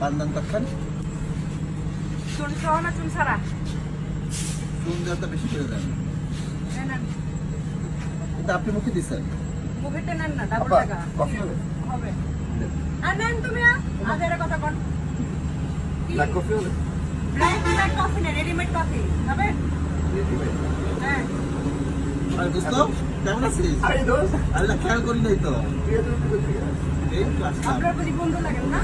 Pandan তখন। চুন সহ না চুন ছাড়া? চুন দেওয়া তো বেশি করে দেন নেন। কিন্তু আপনি মুখে দিচ্ছেন মুখেরটা নেন না ডাবল টাকা কফি হবে? হবে। আর নেন তুমি আদের কথা কোন ব্ল্যাক কফি হলে ব্ল্যাক ব্ল্যাক কফি না রেডিমেড কফি হবে? হ্যাঁ। আর দোস্ত কেমন আছিস? আরে দোস্ত। আল্লাহ খেয়াল করি নাই তো। আপনার বুঝি বন্ধু লাগেন না?